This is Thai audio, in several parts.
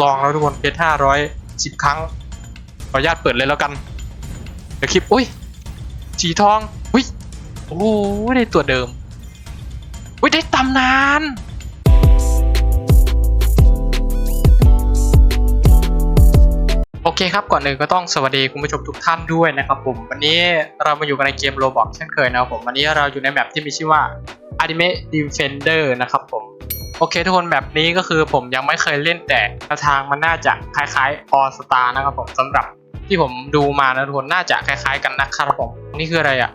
ลองแล้วทุกคนเพชรห้าร้อยสิบครั้ง ขออนุญาตเปิดเลยแล้วกัน เดี๋ยวคลิป อุ้ย สีทอง อุ้ย โอ้โหได้ตัวเดิม อุ้ย ได้ตำนานโอเคครับก่อนอื่นก็ต้องสวัสดีคุณผู้ชมทุกท่านด้วยนะครับผมวันนี้เรามาอยู่กันในเกม Roblox เช่นเคยนะครับผมวันนี้เราอยู่ในแมปที่มีชื่อว่า Anime Defender นะครับผม โอเคทุกคนแบบนี้ก็คือผมยังไม่เคยเล่นแต่ทางมันน่าจะคล้ายๆ All Star นะครับผมสำหรับที่ผมดูมานะทุกคนน่าจะคล้ายๆกันนะครับผมนี่คืออะไรอะ่ะ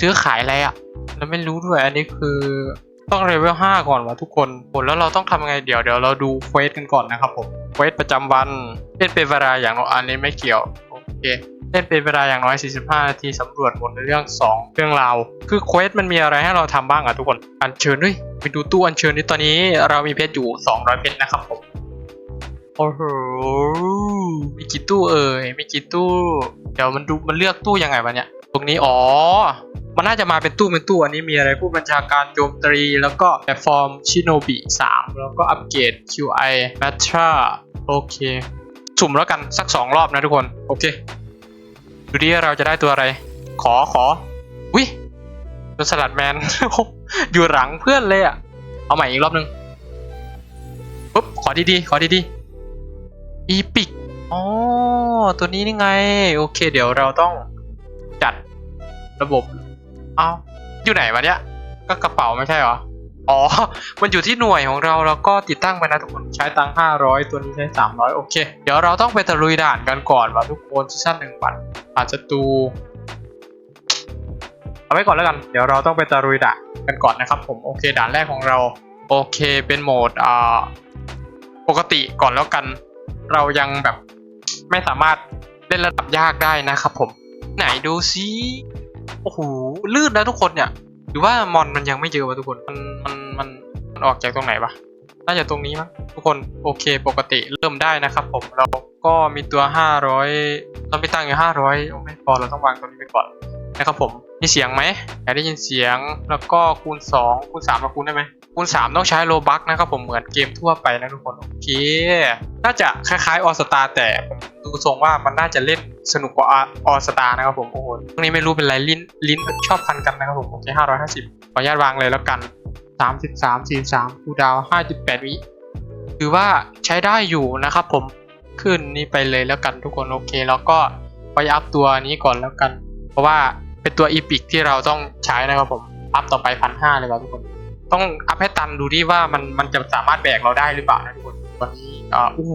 ซื้อขายอะไรอะ่ะเราไม่รู้ด้วยอันนี้คือต้องเลเวล5ก่อนวะทุกคนผลแล้วเราต้องทำไงเดี๋ยวเดี๋ยวเราดูเควสกันก่อนนะครับผมเควสประจำวันเล่นเป็นเวลาอย่างน้อยอันนี้ไม่เกี่ยว เคเล่นเป็นเวลาอย่างน้อย 45 นาทีสำรวจหมดในเรื่อง 2 เรื่องราว คือเควสมันมีอะไรให้เราทำบ้างอะทุกคน อัญเชิญด้วยไปดูตู้อัญเชิญนี่ตอนนี้เรามีเพชรอยู่ 200 เพชรนะครับผม โอ้โห มีกี่ตู้เอ่ย มีกี่ตู้ เดี๋ยวมันดูมันเลือกตู้ยังไงวะเนี่ย ตรงนี้ อ๋อ มันน่าจะมาเป็นตู้เป็นตู้ อันนี้มีอะไรผู้บัญชาการโจมตรี แล้วก็แพลตฟอร์มชิโนบิ 3 แล้วก็อัปเกรด QI m a t r a โอเค สุ่มแล้วกันสัก2รอบนะทุกคน โอเค ดูดิเราจะได้ตัวอะไร ขอขอวิตัวสลัดแมน อยู่หลังเพื่อนเลยอะเอาใหม่อีกรอบหนึ่งปุ๊บขอดีๆขอดีๆอีพิกอ๋อตัวนี้นี่ไง โอเค เดี๋ยวเราต้องจัดระบบ เอาอยู่ไหนวะเนี่ยก็กระเป๋าไม่ใช่เหรอ อ๋อ มันอยู่ที่หน่วยของเราแล้วก็ติดตั้งไปนะทุกคนใช้ตังค์500 ตัวนี้ใช้ 300 โอเค เดี๋ยวเราต้องไปตะลุยด่านกันก่อนว่ะทุกคนซีซั่นหนึ่งบัตรผ่านศัตรูเอาไว้ก่อนแล้วกัน เดี๋ยวเราต้องไปตะลุยด่านกันก่อนนะครับผมโอเคด่านแรกของเรา โอเคเป็นโหมดอ่าปกติก่อนแล้วกัน เรายังแบบไม่สามารถเล่นระดับยากได้นะครับผม ไหนดูซิโอ้โหลื่นนะทุกคนเนี่ย หรือว่ามอนมันยังไม่เจอวะทุกคน มันมันมันมันออกจากตรงไหนวะ น่าจะตรงนี้มั้งทุกคนโอเคปกติเริ่มได้นะครับผมเราก็มีตัว 500เรามีตังอยู่500โอ้ไม่พอเราต้องวางตัวนี้ไปก่อนนะครับผมมีเสียงไหมอยากได้ยินเสียงแล้วก็คูณ 2 คูณ3มาคูณได้ไหม คูณ3ต้องใช้โลบักนะครับผมเหมือนเกมทั่วไปนะทุกคนโอเค น่าจะคล้ายๆออสตาแต่ผมดูทรงว่ามันน่าจะเล่นสนุกกว่าออสตานะครับผมโอ้โหตรงนี้ไม่รู้เป็นไรลิ้นลิ้นชอบพันกันนะครับผมโอเค550ขออนุญาตวางเลยแล้วกัน33 43คูดาวน์5.8วิถือว่าใช้ได้อยู่นะครับผมขึ้นนี่ไปเลยแล้วกันทุกคนโอเคแล้วก็ไปอัพตัวนี้ก่อนแล้วกัน เพราะว่าเป็นตัวอีพิกที่เราต้องใช้นะครับผมอัพต่อไปพันห้าเลยครับทุกคน ต้องอัพให้ตันดูดิว่ามันมันจะสามารถแบกเราได้หรือเปล่านะทุกคนตอนนี้อ่าโอ้โห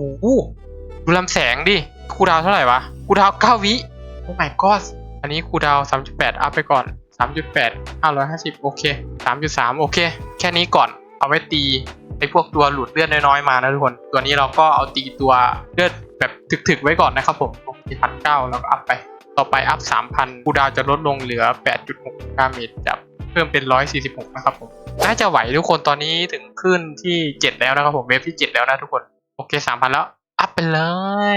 ดูลำแสงดิคูดาวเท่าไหร่วะคูดาวเก้าวิโอ้ my god อันนี้คูดาวสามจุดแปดอัพไปก่อนสามจุดแปดห้าร้อยห้าสิบโอเคสามจุดสามโอเค แค่นี้ก่อนเอาไว้ตีไอ้พวกตัวหลุดเลือดน้อยๆมานะทุกคน ตัวนี้เราก็เอาตีตัวเลือดแบบถึกๆไว้ก่อนนะครับผมพันเก้าแล้วก็อัพไป ต่อไปอัพ3,000คูดาวจะลดลงเหลือ8.6ดจุดหกกาเมจจะเพิ่มเป็น 146 นะครับผม น่าจะไหวทุกคนตอนนี้ถึงขึ้นที่ 7 แล้วนะครับผม เวฟที่ 7 แล้วนะทุกคน โอเค 3,000 แล้ว อัพไปเล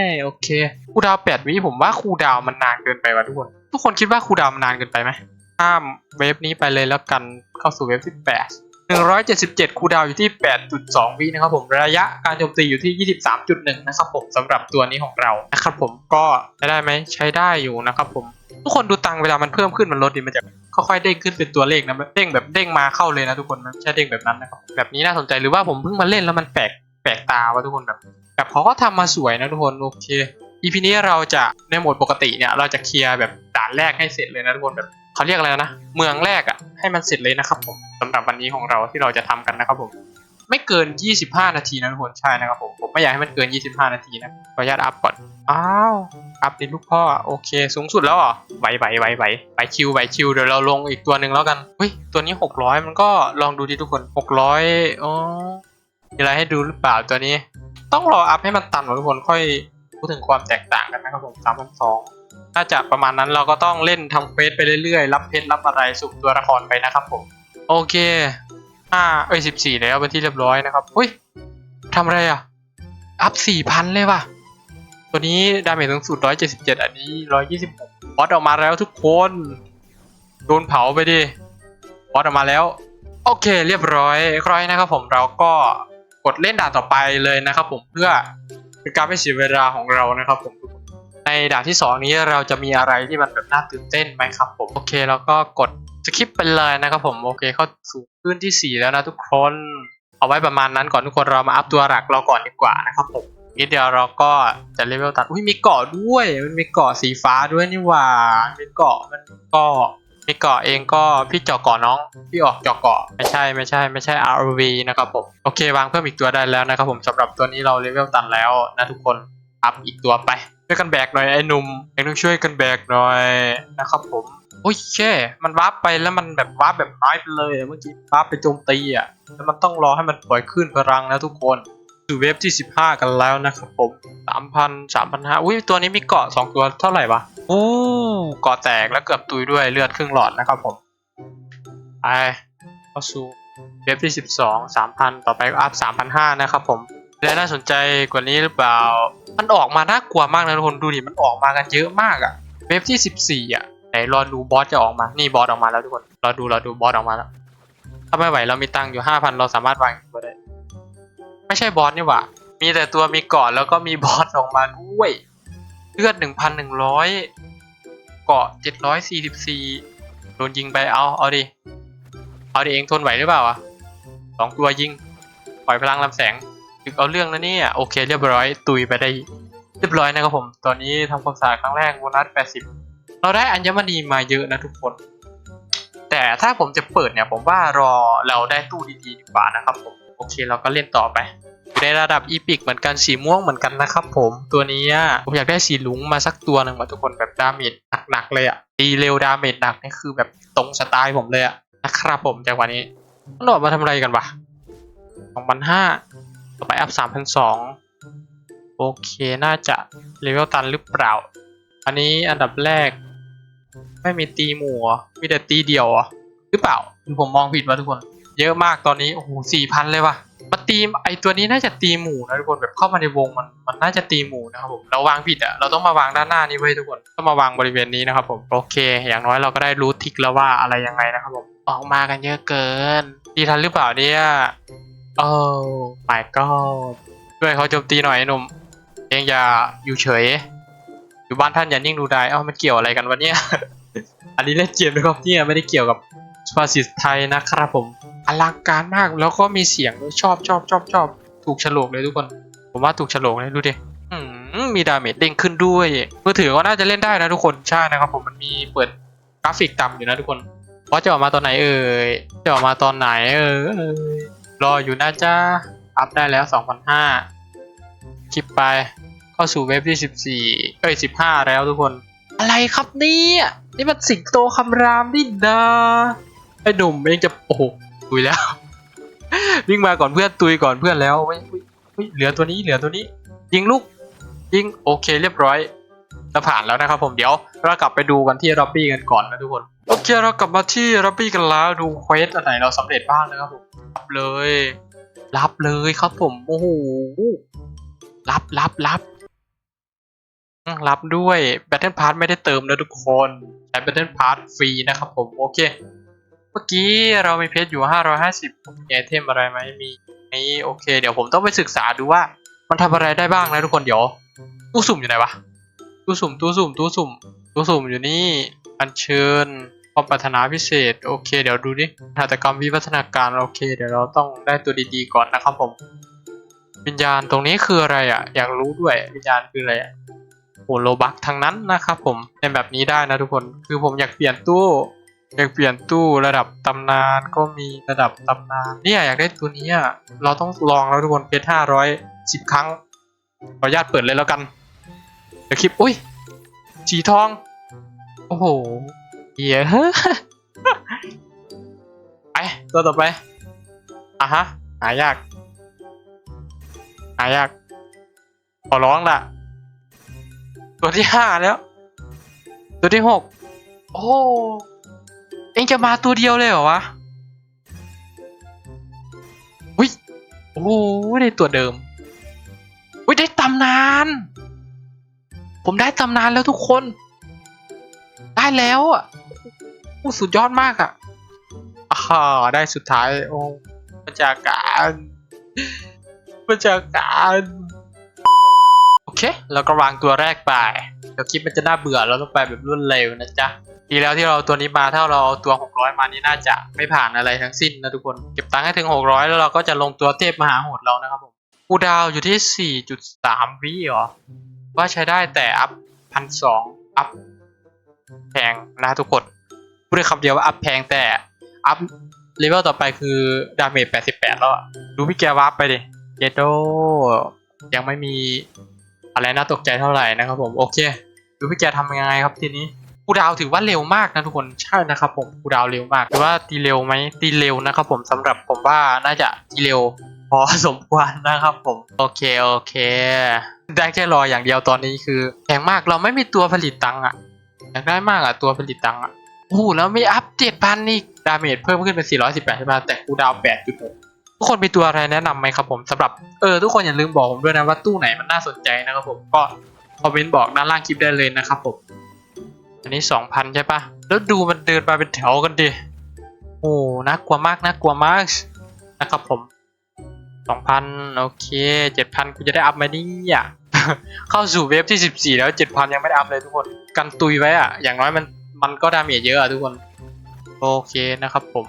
ย โอเค คูดาว 8 วิผมว่าคูดาวมันนานเกินไปว่ะทุกคน ทุกคนคิดว่าคูดาวมันนานเกินไปไหมข้ามเวฟนี้ไปเลยแล้วกัน เข้าสู่เวฟที่ 8 177 คูดาวอยู่ที่ 8.2 วินะครับผมระยะการโจมตีอยู่ที่ 23.1 นะครับผมสำหรับตัวนี้ของเรานะครับผมก็ใช้ได้ไหมใช้ได้อยู่นะครับผม ทุกคนดูตังเวลามันเพิ่มขึ้นมันลดดิมันจะค่อยๆเด้งขึ้นเป็นตัวเลขนะเด้งแบบเด้งมาเข้าเลยนะทุกคนมันไม่ใช่เด้งแบบนั้นนะครับแบบนี้น่าสนใจหรือว่าผมเพิ่งมาเล่นแล้วมันแปลกแปลกตาวะทุกคนแบบแบบเขาก็ทำมาสวยนะทุกคนโอเค EP นี้เราจะในโหมดปกติเนี่ยเราจะเคลียร์แบบด่านแรกให้เสร็จเลยนะทุกคนแบบเขาเรียกอะไรนะเมืองแรกอะ่ะให้มันเสร็จเลยนะครับผมสำหรับวันนี้ของเราที่เราจะทำกันนะครับผม ไม่เกิน 25 นาทีนะทุกคนใช่นะครับผม ผมไม่อยากให้มันเกิน 25 นาทีนะ ขออนุญาตอัพก่อน อ้าว อัพดิลูกพ่อ โอเค สูงสุดแล้วเหรอไหวไหวไหวไหวไหวคิวไหวคิว เดี๋ยวเราลงอีกตัวหนึ่งแล้วกัน เฮ้ย ตัวนี้ 600 มันก็ลองดูดิทุกคน 600อ๋อมีอะไรให้ดูหรือเปล่าตัวนี้ ต้องรออัพให้มันตันก่อนทุกคนค่อยพูดถึงความแตกต่างกันนะครับผม3,200น่าจะประมาณนั้นเราก็ต้องเล่นทำเควสไปเรื่อยๆ รับเพชรรับอะไรสุ่มตัวละครไปนะครับผม โอเค ห้าเอ้ยสิบสี่แล้วเป็นที่เรียบร้อยนะครับอุ้ยทำอะไรอะ อัพสี่พันเลยว่ะ ตัวนี้ดาเมจสูงสุดร้อยเจ็ดสิบเจ็ดอันนี้ร้อยยี่สิบหกบอสออกมาแล้วทุกคน โดนเผาไปดิบอสออกมาแล้ว โอเค เรียบร้อยร้อยนะครับ ผมเราก็กดเล่นด่านต่อไปเลยนะครับ ผมเพื่อเป็นการไม่เสียเวลาของเรานะครับ ผม ในด่านที่สองนี้เราจะมีอะไรที่มันแบบน่าตื่นเต้นไหมครับผมโอเคแล้วก็กดสคิปไปเลยนะครับผมโอเคเข้าสู่พื้นที่สี่แล้วนะทุกคน เอาไว้ประมาณนั้นก่อนทุกคนเรามาอัพตัวหลักเราก่อนดีกว่านะครับผมนิดเดียวเราก็จะเลเวลตัดอุ้ยมีเกาะด้วยมันมีเกาะสีฟ้าด้วยนี่หว่ามีเกาะมันก็มีเกาะเองก็พี่เจาะเกาะน้องพี่ออกเจาะเกาะไม่ใช่ไม่ใช่ไม่ใช่ RV นะครับผมโอเควางเพิ่มอีกตัวได้แล้วนะครับผมสำหรับตัวนี้เราเลเวลตัดแล้วนะทุกคนอัพอีกตัวไป วยกันแบกหน่อยไอ้หนุ่มเองต้องช่วยกันแบกหน่อยนะครับผมโอ้ยแค่มันวาร์ปไปแล้วมันแบบวาร์ปแบบน้อยไปเลยเมื่อกี้วาร์ปไปโจมตีอะแล้วมันต้องรอให้มันปล่อยขึ้นพลังนะทุกคนสู่เวฟที่ 15 กันแล้วนะครับผม3,000 3,500อุ้ยตัวนี้มีเกาะ2ตัวเท่าไหร่วะอู้เกาะแตกแล้วเกือบตุยด้วยเลือดครึ่งหลอดนะครับผมไปเข้าสู่เวฟที่ 12 3,000 ต่อไปก็อัพ3,500 นะครับผมและน่าสนใจกว่านี้หรือเปล่า มันออกมาน่ากลัวมากนะทุกคนดูดิมันออกมากันเยอะมากอะเวฟที่ 14อะไหนรอดูบอสจะออกมา นี่บอสออกมาแล้วทุกคนรอดูรอดูบอสออกมาแล้ว ถ้าไม่ไหวเรามีตังค์อยู่ห้าพันเราสามารถวางตัวได้ ไม่ใช่บอสนี่หว่า มีแต่ตัวมีเกาะแล้วก็มีบอสออกมาด้วยเลือดหนึ่งพันหนึ่งร้อยเกาะเจ็ดร้อยสี่สิบสี่โดนยิงไปเอาเอาดิ เอาดิเองทนไหวหรือเปล่าอะสองตัวยิง ปล่อยพลังลำแสง ถึงเอาเรื่องนะเนี่ยโอเค เรียบร้อย ตุยไปได้ เรียบร้อยนะครับผม ตอนนี้ทำความสะอาดครั้งแรกโบนัสแปดสิบเราได้อัญมณีมาเยอะนะทุกคน แต่ถ้าผมจะเปิดเนี่ยผมว่ารอเราได้ตู้ดีๆดีกว่านะครับผม โอเคเราก็เล่นต่อไปอยู่ในระดับอีพิกเหมือนกันสีม่วงเหมือนกันนะครับผมตัวนี้ผมอยากได้สีลุงมาสักตัวหนึ่งมาทุกคนแบบดาเมจหนักๆเลยอะตีเร็วดาเมจหนักนี่คือแบบตรงสไตล์ผมเลยอะนะครับผมจากวันนี้มันออกมาทำอะไรกันวะสองพันห้า ต่อไปอัพสามพันสองโอเค น่าจะเลเวลตันหรือเปล่า อันนี้อันดับแรก ไม่มีตีหมู่มีแต่ตีเดียวหรอหรือเปล่าหรือผมมองผิดวะทุกคน เยอะมากตอนนี้โอ้โหสี่พันเลยว่ะมาตีไอตัวนี้น่าจะตีหมู่นะทุกคนแบบเข้ามาในวงมันมันน่าจะตีหมู่นะครับผมเราวางผิดอะเราต้องมาวางด้านหน้านี้ไว้ทุกคนต้องมาวางบริเวณนี้นะครับผมโอเค อย่างน้อยเราก็ได้รู้ทิกแล้วว่าอะไรยังไงนะครับผมออกมากันเยอะเกินตีทันหรือเปล่าเนี่ย โอ้ my god ช่วยเขาโจมตีหน่อยหนุ่มเองอย่าอยู่เฉย อยู่บ้านท่านอย่านิ่งดูได้เอ้ามันเกี่ยวอะไรกันวะเนี่ย อันนี้เล่นเกมนะครับเนี่ยไม่ได้เกี่ยวกับภาษาไทยนะครับผมอลังการมากแล้วก็มีเสียงชอบชอบชอบชอบถูกฉลกเลยทุกคน ผมว่าถูกฉลกเลยดูดิมมีดาเมจเด้งขึ้นด้วยมือถือก็น่าจะเล่นได้นะทุกคนใช่นะครับผมมันมีเปิดกราฟิกต่ำอยู่นะทุกคนว่าจะออกมาตอนไหนเอ่ยจะออกมาตอนไหนเอ่ย รออยู่นะจ้าอัพได้แล้ว2,500คลิปไปเข้าสู่เว็บที่ 14 เอ้ย 15 แล้วทุกคน อะไรครับเนี่ยนี่มันสิงโตคำรามนี่นะไอ้หนุ่มเองจะโอ้โหตุยแล้ว วิ่งมาก่อนเพื่อนตุยก่อนเพื่อนแล้วเว้ยเฮ้ยเหลือตัวนี้เหลือตัวนี้ ยิงลูกยิงโอเคเรียบร้อยเราผ่านแล้วนะครับผมเดี๋ยวเรากลับไปดูกันที่ร็อบบี้กันก่อนนะทุกคน โอเคเรากลับมาที่ร็อบบี้กันแล้วดูเควสอันไหนเราสำเร็จบ้างนะครับผม เลย รับเลยครับผม โอ้โห รับรับรับรับด้วย Battle Pass ไม่ได้เติมนะทุกคนใช้ Battle Pass ฟรีนะครับผม โอเค เมื่อกี้เรามีเพชรอยู่ 550มีไอเทมอะไรไหมมีนี่โอเค เดี๋ยวผมต้องไปศึกษาดูว่า มันทำอะไรได้บ้างนะทุกคนเดี๋ยวตู้สุ่มอยู่ไหนวะตู้สุ่มตู้สุ่มตู้สุ่มตู้สุ่มอยู่นี่อัญเชิญ ความปรารถนาพิเศษ โอเค เดี๋ยวดูดิหัตถกรรมวิวัฒนาการโอเค เดี๋ยวเราต้องได้ตัวดีๆก่อนนะครับผม วิญญาณตรงนี้คืออะไรอะ อยากรู้ด้วยวิญญาณคืออะไรอะโหโลบักทั้งนั้นนะครับผมเป็นแบบนี้ได้นะทุกคนคือผมอยากเปลี่ยนตู้อยากเปลี่ยนตู้ระดับตำนานก็มีระดับตำนานเนี่ยอยากได้ตัวนี้อะเราต้องลองแล้วทุกคนเพชรห้าร้อยสิบครั้งขออนุญาตเปิดเลยแล้วกันเดี๋ยวคลิปอุ้ยสีทอง โอ้โห เหี้ยไปตัวต่อไปอะฮะหายากหายากขอร้องละตัวที่ห้าแล้ว ตัวที่หกโอ้เองจะมาตัวเดียวเลยเหรอวะอุ้ยโอ้ได้ตัวเดิมอุ้ยได้ตำนาน ผมได้ตำนานแล้วทุกคน ได้แล้วอะ อ้สุดยอดมากอะอ่าได้สุดท้าย โอ้บรรจาการประชาการโอเค แล้วก็วางตัวแรกไปเดี๋ยวคลิปมันจะน่าเบื่อเราต้องไปแบบรวดเร็วนะจ๊ะดีแล้วที่เราตัวนี้มาถ้าเราเอาตัว 600 มานี่น่าจะไม่ผ่านอะไรทั้งสิ้นนะทุกคนเก็บตังค์ให้ถึง 600 แล้วเราก็จะลงตัวเทพมหาโหดเรานะครับผมกูดาวอยู่ที่ 4.3 วิเหรอ ว่าใช้ได้แต่อัพพันสองอัพแพงนะทุกคน พูดได้คำเดียวว่าอัพแพงแต่อัพเลเวลต่อไปคือดาเมจ88 แล้วดูพี่แกวาร์ปไปดิเจโดยังไม่มีอะไรน่าตกใจเท่าไหร่นะครับผมโอเค ดูพี่แกทำยังไงครับทีนี้กูดาวถือว่าเร็วมากนะทุกคนใช่นะครับผมกูดาวเร็วมากแต่ว่าตีเร็วไหมตีเร็วนะครับผมสำหรับผมว่าน่าจะตีเร็วพอสมควรนะครับผมโอเคโอเคได้แค่รออย่างเดียวตอนนี้คือแพงมากเราไม่มีตัวผลิตตังค์อะอยากได้มากอะตัวผลิตตังค์อะ โอ้โหแล้วไม่อัพเจ็ดพันอีก ดาเมจเพิ่มขึ้นเป็น 418ใช่ไหมแต่กูดาว8.6ทุกคนมีตัวอะไรแนะนำไหมครับผมสำหรับเออทุกคนอย่าลืมบอกผมด้วยนะว่าตู้ไหนมันน่าสนใจนะครับผมก็คอมเมนต์บอกด้านล่างคลิปได้เลยนะครับผม อันนี้ 2,000 ใช่ปะแล้วดูมันเดินมาเป็นแถวกันดิโอ้น่ากลัวมากน่ากลัวมากนะครับผมสองพันโอเคเจ็ดพันกูจะได้อัพไหมเนี่ยเข้าสู่เวฟที่สิบสี่แล้วเจ็ดพันยังไม่ได้อัพเลยทุกคน กันตุยไว้อะอย่างน้อยมัน มันก็ดาเมจเยอะอะทุกคน โอเคนะครับผม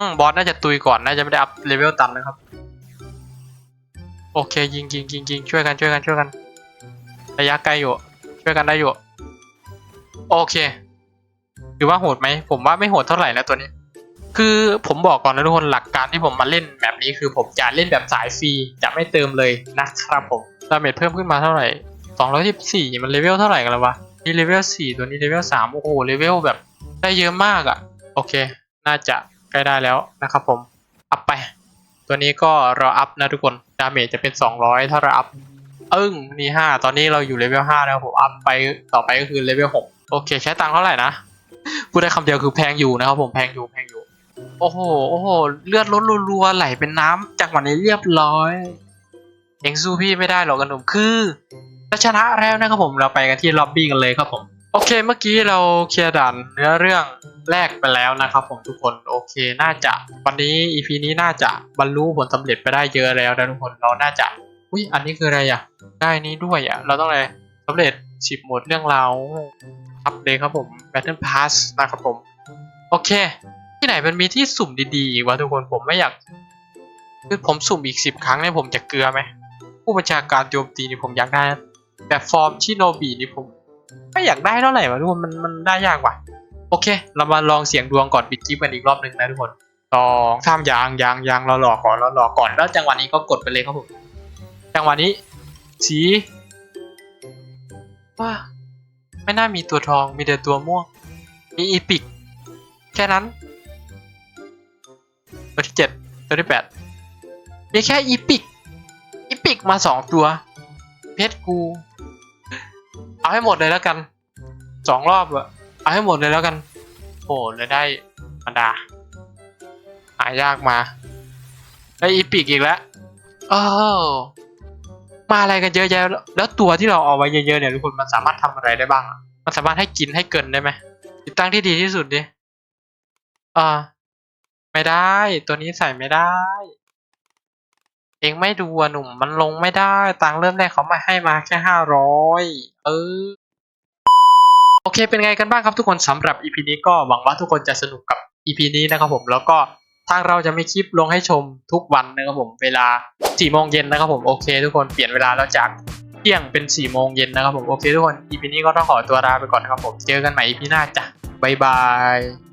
อบอสน่าจะตุยก่อนน่าจะไม่ได้อัพเลเวลต่ำนะครับ โอเคยิงยิงยิงยิงช่วยกันช่วยกันช่วยกัน ระยะไกลอยู่ ช่วยกันได้อยู่ โอเคถือว่าโหดไหมผมว่าไม่โหดเท่าไหร่นะตัวนี้ คือผมบอกก่อนนะทุกคนหลักการที่ผมมาเล่นแบบนี้คือผมจะเล่นแบบสายฟรีจะไม่เติมเลยนะครับผมดาเมจเพิ่มขึ้นมาเท่าไหร่214มันเลเวลเท่าไหร่กันแล้ววะ นี่เลเวล4ตัวนี้เลเวล3โอ้โหเลเวลแบบได้เยอะมากอะ่ะ โอเค น่าจะใกล้ได้แล้วนะครับผม อัพไป ตัวนี้ก็รออัพนะทุกคนดาเมจจะเป็น200ถ้าเราอัพอิ้งนี่5ตอนนี้เราอยู่เลเวล5แล้วผมอัพไปต่อไปก็คือเลเวล6โอเค ใช้ตังค์เท่าไหร่นะพูดได้คำเดียวคือแพงอยู่นะครับผมแพงอยู่แพงอยู่ โอ้โหโอ้โหเลือดลดรัวๆไหลเป็นน้ำจากวันนี้เรียบร้อยเองสู้พี่ไม่ได้หรอกกันหนุ่มคือ เราชนะแล้วนะครับผมเราไปกันที่ล็อบบี้กันเลยครับผม โอเคเมื่อกี้เราเคลียร์ด่านเนื้อเรื่องแรกไปแล้วนะครับผมทุกคนโอเคน่าจะวันนี้ EP นี้น่าจะบรรลุผลสำเร็จไปได้เยอะแล้วนะทุกคนเราน่าจะอุ้ยอันนี้คืออะไรอะ ได้นี้ด้วยอะ เราต้องอะไรสำเร็จสิบหมดเรื่องราวอัปเดตครับผม Battle Pass นะครับผม โอเค ที่ไหนมันมีที่สุ่มดีๆวะทุกคนผมไม่อยากคือผมสุ่มอีกสิบครั้งเนี่ยผมจะเกลือไหมผู้บัญชาการโจมตีนี่ผมอยากได้ แต่ฟอร์มชิโนบีนี่ผมไม่อยากได้เท่าไหร่วะทุกคนมันมันได้ยากว่ะ โอเค เรามาลองเสียงดวงก่อนปิดคลิปกันอีกรอบหนึ่งนะทุกคนลองข้ามยางยางยางเราหลอกก่อนเราหลอกก่อนแล้วจังหวะนี้ก็กดไปเลยครับผมจังหวะนี้สีว่าไม่น่ามีตัวทองมีแต่ตัวม่วง มีอีพิกแค่นั้น ตัวที่เจ็ดตัวที่แปดมีแค่อีพิกอีพิกมาสองตัว เพชรกู เอาให้หมดเลยแล้วกันสองรอบอะเอาให้หมดเลยแล้วกันโอ้เลยได้ธรรมดาหายากมาได้อีพิกอีกแล้วโอ้มาอะไรกันเยอะแยะแล้วตัวที่เราเอาไว้เยอะๆเนี่ยทุกคนมันสามารถทำอะไรได้บ้าง มันสามารถให้กินให้เกินได้ไหมติดตั้งที่ดีที่สุดดิอ่าไม่ได้ตัวนี้ใส่ไม่ได้ เองไม่ดูอะหนุ่มมันลงไม่ได้ ตังเริ่มแรกเขามาให้มาแค่ห้าร้อยเออ โอเคเป็นไงกันบ้างครับทุกคนสำหรับ EP นี้ก็หวังว่าทุกคนจะสนุกกับ EP นี้นะครับผมแล้วก็ทางเราจะมีคลิปลงให้ชมทุกวันนะครับผมเวลา4โมงเย็นนะครับผมโอเค ทุกคนเปลี่ยนเวลาแล้วจากเที่ยงเป็น4โมงเย็นนะครับผมโอเคทุกคน EP นี้ก็ต้องขอตัวลาไปก่อนนะครับผมเจอกันใหม่ EP หน้าจ้ะบ๊ายบาย